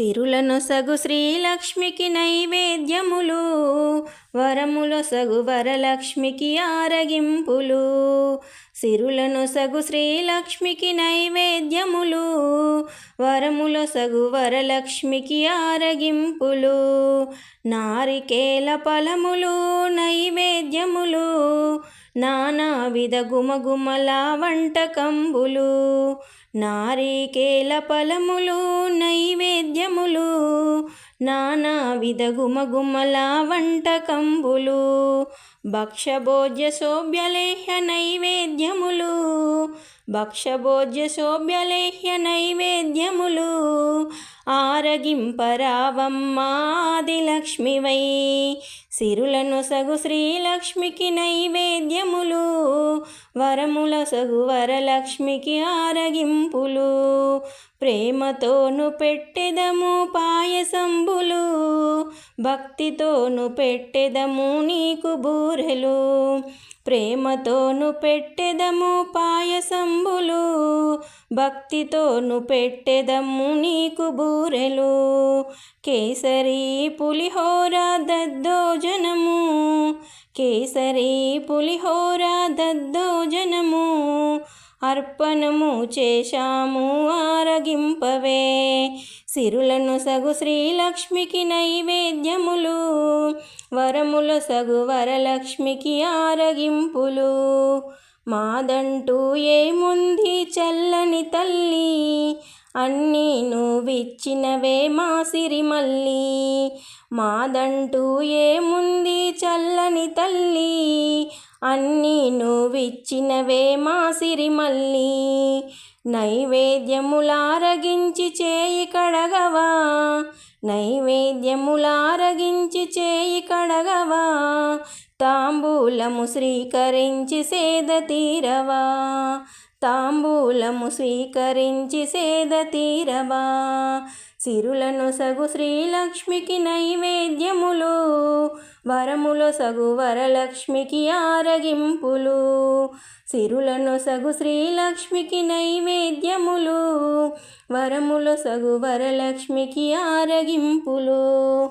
సిరులను సగు శ్రీలక్ష్మికి నైవేద్యములు వరముల సగు వరలక్ష్మికి ఆరగింపులు. సిరులను సగు శ్రీలక్ష్మికి నైవేద్యములు వరముల సగు వరలక్ష్మికి ఆరగింపులు. నారికేల ఫలములు నైవేద్యములు నానావిధ గుమగుమల వంటకంబులు నారికేల ఫలములు నైవేద్యములు నానావిధ గుమగుమల వంటకంబులు భక్షభోజ్య శోభ్యలేహ్య నైవేద్యములు భక్షభోజ్య శోభ్యలేహ్య నైవేద్యములు ఆరగింపరావమ్మాదిలక్ష్మివై. సిరులను సగు శ్రీలక్ష్మికి నైవేద్యములు. వరముల సగు వరలక్ష్మికి ఆరగింపులు ప్రేమతోను పెట్టెదము పాయసంబులు భక్తితోను పెట్టెదము నీకు బూరెలు ప్రేమతోను పెట్టెదము పాయసంబులు భక్తితోను పెట్టెదము నీకు బూరెలు కేసరి పులిహోర దద్దోజనము కేసరి పులిహోర దద్దోజనము అర్పణము చేశాము ఆరగింపవే. సిరులను సగు శ్రీలక్ష్మికి నైవేద్యములు వరముల సగు వరలక్ష్మికి ఆరగింపులు. మాదంటూ ఏముంది చల్లని తల్లి అన్నీ నువ్విచ్చినవే మా సిరిమల్లి. మాదంటూ ఏముంది చల్లని తల్లి? అన్నీ నువ్విచ్చినవే మా సిరిమల్లి. నైవేద్యములారగించి చేయి కడగవా? నైవేద్యములారగించి చేయి కడగవా? తాంబూలము స్వీకరించి సేద తీరవా? తాంబూలము స్వీకరించి సేద తీరవా? సిరులను సగు శ్రీలక్ష్మికి నైవేద్యములు వరముల సగు వరలక్ష్మికి ఆరగింపులు. సిరులను సగు శ్రీలక్ష్మికి నైవేద్యములు వరముల సగు వరలక్ష్మికి ఆరగింపులు.